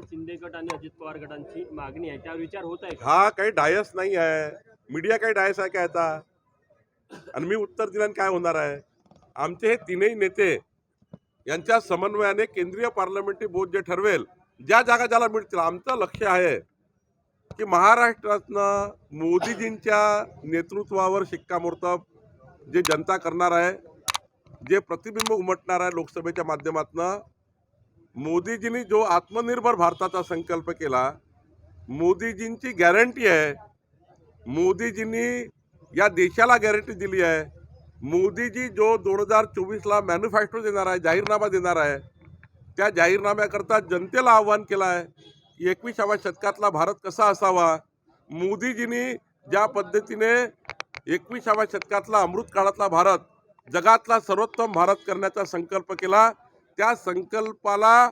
शिंदे गट आणि अजित पवार गटांची मागणी आहे. त्यावर विचार होत आहे हा काही डायस नाही आहे. मीडिया काही डायस आहे काय आता? आणि मी उत्तर दिल्याने काय होणार आहे? आमचे हे तीनही नेते यांच्या समन्वयाने केंद्रीय पार्लमेंटरी बोर्ड जे ठरवेल ज्या जागा ज्याला मिळतील आमचं लक्ष आहे की महाराष्ट्रातनं मोदीजींच्या नेतृत्वावर शिक्कामोर्तब जे जनता करणार आहे जे प्रतिबिंब उमटणार आहे लोकसभेच्या माध्यमातनं मोदीजींनी जो आत्मनिर्भर भारताचा संकल्प केला मोदीजींची गॅरंटी आहे. मोदीजींनी या देशाला गॅरंटी दिली आहे. मोदीजी जो दोन हजार चोवीसला मॅन्युफॅक्चर देणार आहे जाहीरनामा देणार आहे त्या जाहीरनाम्याकरता जनतेला आव्हान केलं आहे एकविसाव्या शतकातला भारत कसा असावा? मोदीजींनी ज्या पद्धतीने एकविसाव्या शतकातला अमृत काळातला भारत जगातला सर्वोत्तम भारत करण्याचा संकल्प केला त्या संकल्पाला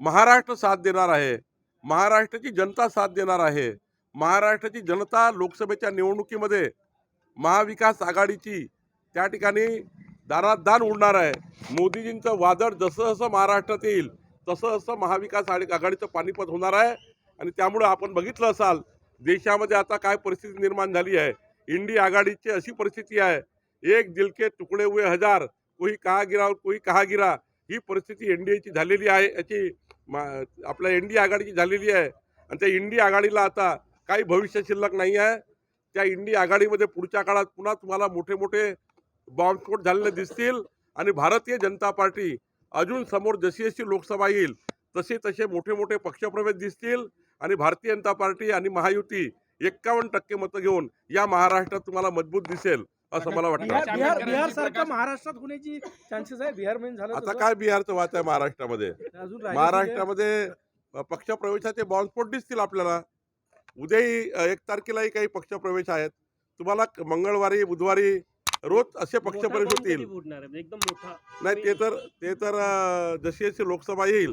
महाराष्ट्र साथ देणार आहे. महाराष्ट्राची जनता साथ देणार आहे. महाराष्ट्राची जनता लोकसभेच्या निवडणुकीमध्ये महाविकास आघाडीची त्या ठिकाणी दारात दान उडणार आहे. मोदीजींचं वादळ जसं जसं महाराष्ट्रात येईल तसं असं महाविकास आघाडीचं पानिपत होणार आहे. आणि त्यामुळे आपण बघितलं असाल देशामध्ये आता काय परिस्थिती निर्माण झाली आहे. इंडी आघाडीची अशी परिस्थिती आहे. एक दिलके तुकडे हुए हजार कोही कहा गिरा कोही कोई कहा गिरा ही परिस्थिती एन डी एची झालेली आहे याची मा- आपल्या एन डी आघाडीची झालेली आहे. आणि त्या इंडी आघाडीला आता काही भविष्य शिल्लक नाही आहे. त्या इंडी आघाडीमध्ये पुढच्या काळात पुन्हा तुम्हाला मोठे मोठे बॉम्बस्फोट झालेले दिसतील. आणि भारतीय जनता पार्टी अजून समोर जशी जशी लोकसभा येईल तसे तसे मोठे मोठे पक्षप्रवेश दिसतील. आणि भारतीय जनता पार्टी आणि महायुती एक्कावन्न टक्के मतं घेऊन या महाराष्ट्रात तुम्हाला मजबूत दिसेल. असं मला वाटतं. बिहार बिहार बिहार सारखं महाराष्ट्रात होण्याची चान्सेस आहे. बिहारमध्ये झालं आता तसं. काय बिहारचं वाच आहे महाराष्ट्रामध्ये? अजून राहिलेली महाराष्ट्रामध्ये पक्षप्रवेशाचे बॉम्बस्फोट दिसतील आपल्याला. उद्याही अ, एक तारखेलाही काही पक्षप्रवेश आहेत. तुम्हाला क- मंगळवारी बुधवारी रोज असे पक्षप्रवेश होतील. एकदम मोठा. नाही ते तर ते तर अ, जशी जशी लोकसभा येईल.